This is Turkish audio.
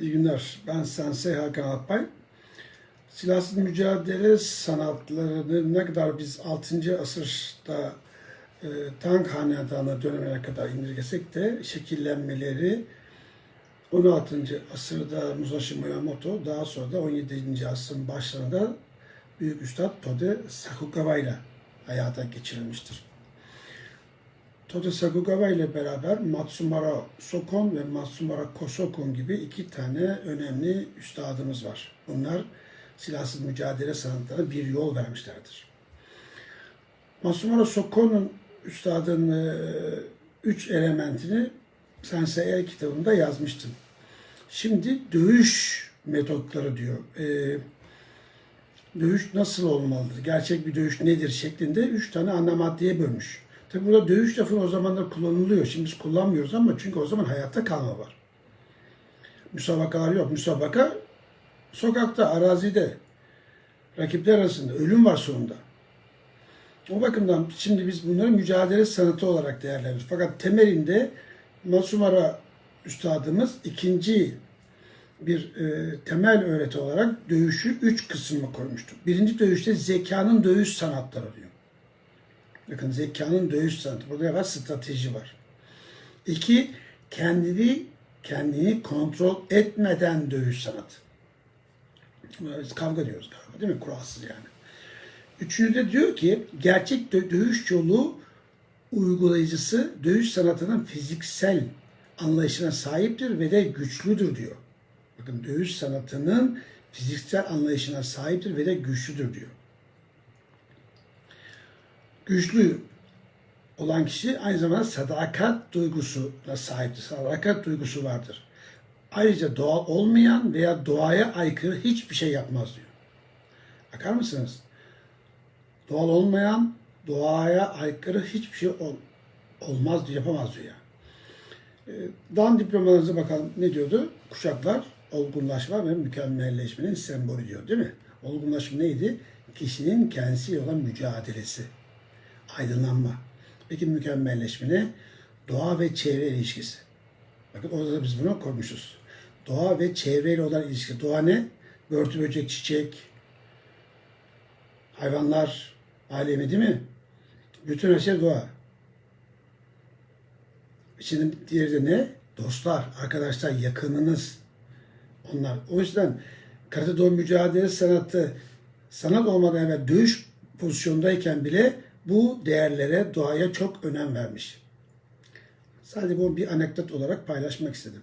İyi günler. Ben Sensei Hakan Alpay. Silahsız mücadele sanatlarını ne kadar biz 6. asırda e, tank hanedanı dönemine kadar indirgesek de şekillenmeleri 16. asırda Musashi Miyamoto, daha sonra da 17. asrın başlarında Büyük Üstad Tode Sakugawa ile hayata geçirilmiştir. Tode Sakugawa ile beraber Matsumara Sokon ve Matsumara Kosokon gibi iki tane önemli üstadımız var. Bunlar silahsız mücadele sanatlarına bir yol vermişlerdir. Matsumara Sokon'un üstadın e, üç elementini Sensei kitabında yazmıştım. Şimdi dövüş metotları diyor. E, dövüş nasıl olmalıdır? Gerçek bir dövüş nedir? şeklinde üç tane ana maddeye bölmüş. Tabi burada dövüş lafı o zamanlar kullanılıyor. Şimdi biz kullanmıyoruz ama çünkü o zaman hayatta kalma var. Müsabakalar yok. Müsabaka sokakta, arazide, rakipler arasında. Ölüm var sonunda. O bakımdan şimdi biz bunları mücadele sanatı olarak değerlendiriyoruz. Fakat temelinde Masumara üstadımız ikinci bir e, temel öğreti olarak dövüşü üç kısmı koymuştur. Birinci dövüşte zekanın dövüş sanatları diyor. Bakın zekanın dövüş sanatı. Burada var? Strateji var. İki, kendini kendini kontrol etmeden dövüş sanatı. Biz kavga diyoruz galiba değil mi? Kuralsız yani. Üçüncüde diyor ki gerçek dö- dövüş yolu uygulayıcısı dövüş sanatının fiziksel anlayışına sahiptir ve de güçlüdür diyor. Bakın dövüş sanatının fiziksel anlayışına sahiptir ve de güçlüdür diyor. Güçlü olan kişi aynı zamanda sadakat duygusuna sahiptir. Sadakat duygusu vardır. Ayrıca doğal olmayan veya doğaya aykırı hiçbir şey yapmaz diyor. Bakar mısınız? Doğal olmayan, doğaya aykırı hiçbir şey ol- olmaz diyor, yapamaz diyor yani. Ee, Dan diplomalarınıza bakalım ne diyordu? Kuşaklar olgunlaşma ve mükemmelleşmenin sembolü diyor değil mi? Olgunlaşma neydi? Kişinin kendisiyle olan mücadelesi. Aydınlanma. Peki mükemmelleşme ne? Doğa ve çevre ilişkisi. Bakın orada da biz bunu koymuşuz. Doğa ve çevreyle olan ilişki. Doğa ne? Börtü böcek, çiçek, hayvanlar alemi değil mi? Bütün her şey doğa. Şimdi diğeri de ne? Dostlar, arkadaşlar, yakınınız. Onlar. O yüzden karate do mücadele sanatı sanat olmadan evvel dövüş pozisyondayken bile bu değerlere, doğaya çok önem vermiş. Sadece bu bir anekdot olarak paylaşmak istedim.